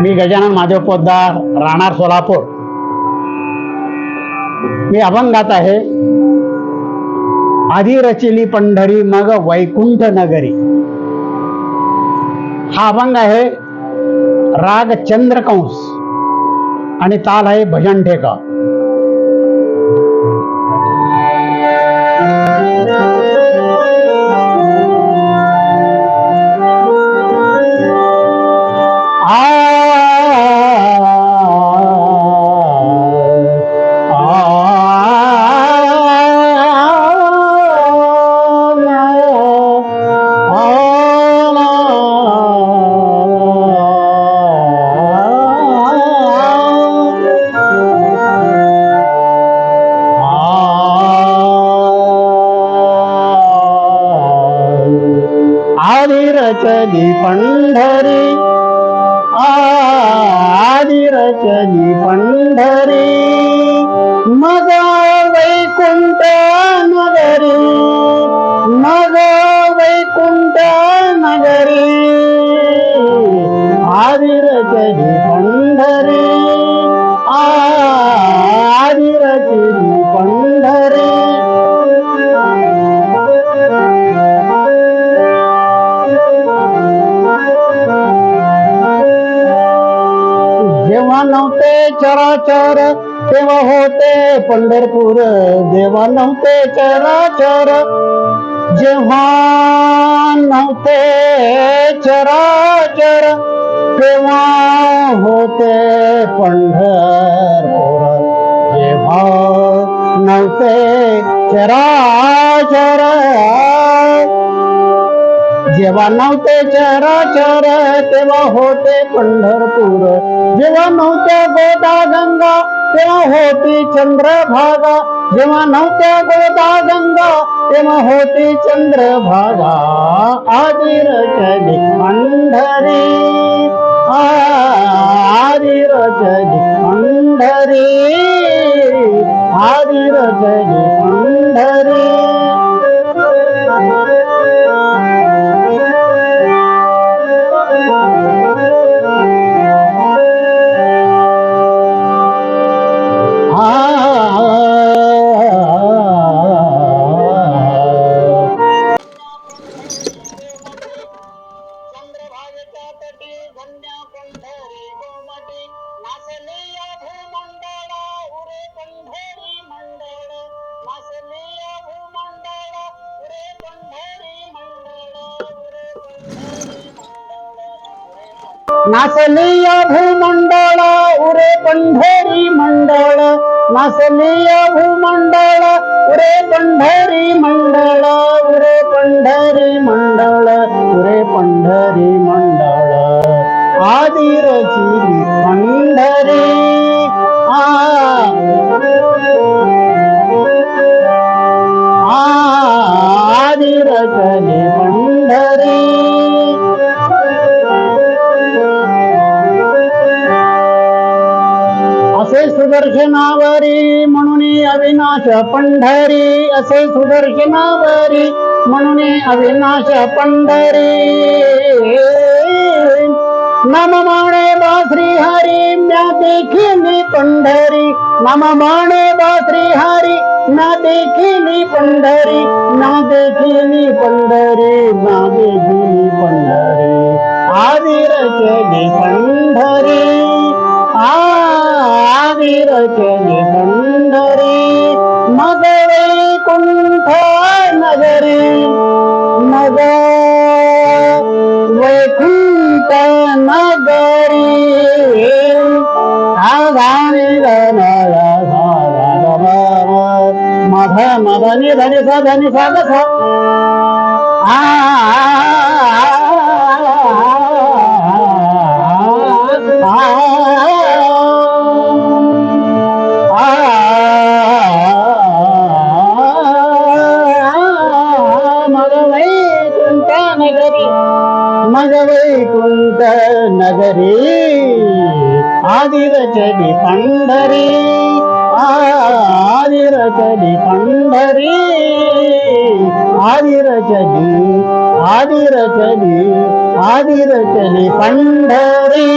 मी गजानन महादेव पोद्दार राहणार सोलापूर. मी अभंगात आहे. आधी रचिली पंढरी मग वैकुंठ नगरी. हा अभंग आहे राग चंद्रकंस आणि ताल आहे भजन ठेका. नगरी पंढरी आदिरचली पंढरी जेव्हा नव्हते चराचर तेव्हा होते पंढरपूर जेव्हा नव्हते चराचर जेव्हा नव्हते चराचर केवा होते पंढरपूर जेव्हा चरा चराचर जेव्हा नव्हते चराचर, तेव्हा होते पंढरपूर. जेव्हा नव्हत्या गोदा गंगा, तेव्हा होती चंद्रभागा. जेव्हा नव्हत्या गोदा गंगा, तेव्हा होती चंद्रभागा. आधी रचली पंढरी आधी रचली पंढरी आधी रचली मंडळ उरे पंढरी नाचली या भूमंडळ उरे पंढरी मंडळ नाचली या भूमंडळ उरे पंढरी मंडळ उरे पंढरी मंडळ उरे पंढरी मंडळ आदी रचिली पंढरी सुदर्शनावरी म्हणून अविनाश पंढरी असे सुदर्शनावरी म्हणून अविनाश पंढरी. नम माणे बा श्री हरी म्या देखिली पंढरी. नम माणे बा श्री हरी ना देखिली पंढरी. ना देखिली पंढरी ना देखिली पंढरी. आदि पंढरी. கனி மண்டரி மதுரை குண்ட நகரி மத வைகுண்ட நகரி ஆதாரி கனல மத மத நித நித நித நித ஆ ஆதிர செடி பண்டரி ஆதிர செடி பண்டரி. ஆதிர செடி ஆதிர பண்டரி.